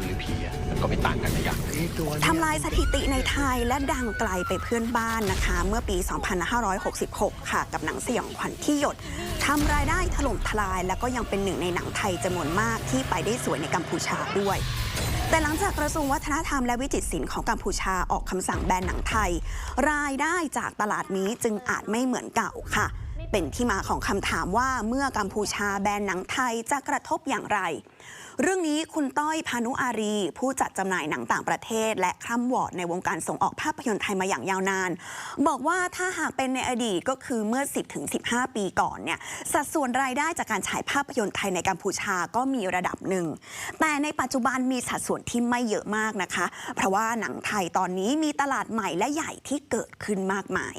คนหรือผีอะมันก็ไม่ต่างกันนะอย่างทำลายสถิติในไทยและดังไกลไปเพื่อนบ้านนะคะ เมื่อปี 2566 ค่ะ กับหนังสยองขวัญที่หยดทำรายได้ถล่มทลาย แล้วก็ยังเป็นหนึ่งในหนังไทยจำนวนมากที่ไปได้สวยในกัมพูชาด้วย แต่หลังจากกระทรวงวัฒนธรรมและวิจิตรศิลป์ของกัมพูชาออกคำสั่งแบนหนังไทย รายได้จากตลาดนี้จึงอาจไม่เหมือนเก่าค่ะ เป็นที่มาของคำถามว่าเมื่อกัมพูชาแบนหนังไทยจะกระทบอย่างไร เรื่องนี้คุณต้อยพานุอารี ผู้จัดจำหน่ายหนังต่างประเทศ และคร่ำวอดในวงการส่งออกภาพยนตร์ไทยมาอย่างยาวนาน บอกว่าถ้าหากเป็นในอดีตก็คือเมื่อ 10-15 ปีก่อนเนี่ยสัดส่วนรายได้จากการฉายภาพยนตร์ไทยในกัมพูชาก็มีระดับหนึ่ง แต่ในปัจจุบันมีสัดส่วนที่ไม่เยอะมากนะคะ เพราะว่าหนังไทยตอนนี้มีตลาดใหม่และใหญ่ที่เกิดขึ้นมากมาย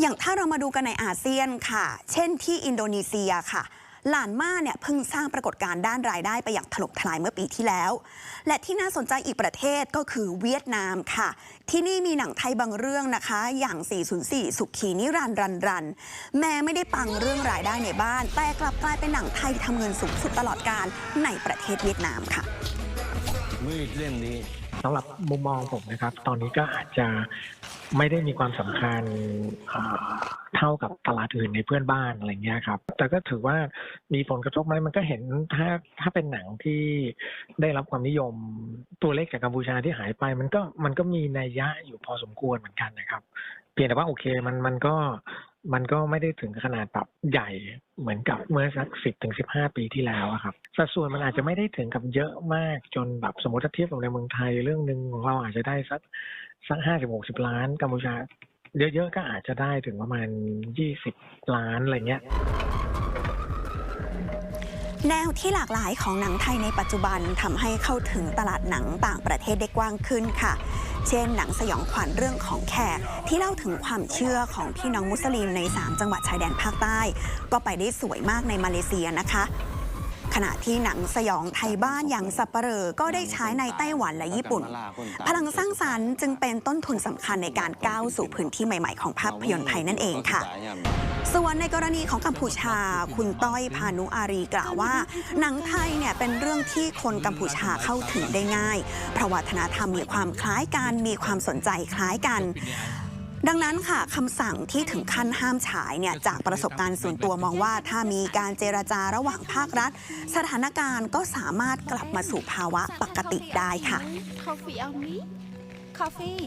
อย่างถ้าเรามาดูกันในอาเซียนค่ะ เช่นที่อินโดนีเซียค่ะหลานม่าเนี่ยเพิ่งสร้างปรากฏการณ์ด้านรายได้ไปอย่างถล่มทลายเมื่อปีที่แล้ว และที่น่าสนใจอีกประเทศก็คือเวียดนามค่ะ ที่นี่มีหนังไทยบางเรื่องนะคะ อย่าง 404 สุขีนิรันดร์รันรัน แม้ไม่ได้ปังเรื่องรายได้ในบ้าน แต่กลับกลายเป็นหนังไทยทำเงินสูงสุดตลอดการในประเทศเวียดนามค่ะมีดเล่มนี้สำหรับมุมมองผมนะครับ ตอนนี้ก็อาจจะ ไม่ได้มีความสำคัญเอ่อเท่ากับตลาดอื่นในเพื่อนบ้านอะไรเงี้ยครับ แต่ก็ถือว่ามีผลกระทบไหมมันก็เห็นถ้าถ้าเป็นหนังที่ได้รับความนิยมตัวเลขจากกัมพูชาที่หายไป มันก็มันก็มีนัยยะอยู่พอสมควรเหมือนกันนะครับ เพียงแต่ว่าโอเคมันมันก็ มันก็ไม่ได้ถึงขนาดแบบใหญ่เหมือนกับเมื่อสักสิบถึงสิบห้าปีที่แล้วครับสัดส่วนมันอาจจะไม่ได้ถึงกับเยอะมากจนแบบสมมติถ้าเทียบกับในเมืองไทยเรื่องหนึ่งของเราอาจจะได้สักสักห้าสิบหกสิบล้านกัมพูชา เยอะๆก็อาจจะได้ถึงประมาณยี่สิบล้านอะไรเงี้ยแนวที่หลากหลายของหนังไทยในปัจจุบันทำให้เข้าถึงตลาดหนังต่างประเทศได้กว้างขึ้นค่ะ เช่นหนังสยองขวัญเรื่องของแขก ที่เล่าถึงความเชื่อของพี่น้องมุสลิมใน 3 จังหวัดชายแดนภาคใต้ ก็ไปได้สวยมากในมาเลเซียนะคะขณะที่หนังสยองไทยบ้านอย่างสับปะเหร่อก็ได้ใช้ในไต้หวันและญี่ปุ่น พลังสร้างสรรค์จึงเป็นต้นทุนสำคัญในการก้าวสู่พื้นที่ใหม่ ๆ ของภาพยนตร์ไทยนั่นเองค่ะ ส่วนในกรณีของกัมพูชา คุณต้อยพานุอารีกล่าวว่า หนังไทยเนี่ยเป็นเรื่องที่คนกัมพูชาเข้าถึงได้ง่าย เพราะวัฒนธรรมมีความคล้ายกัน มีความสนใจคล้ายกันดังนั้นค่ะคำสั่งที่ถึงขั้นห้ามฉายเนี่ยจากประสบการณ์ส่วนตัวมองว่า ถ้ามีการเจรจาระหว่างภาครัฐ สถานการณ์ก็สามารถกลับมาสู่ภาวะปกติได้ค่ะ Coffee on me? Coffee.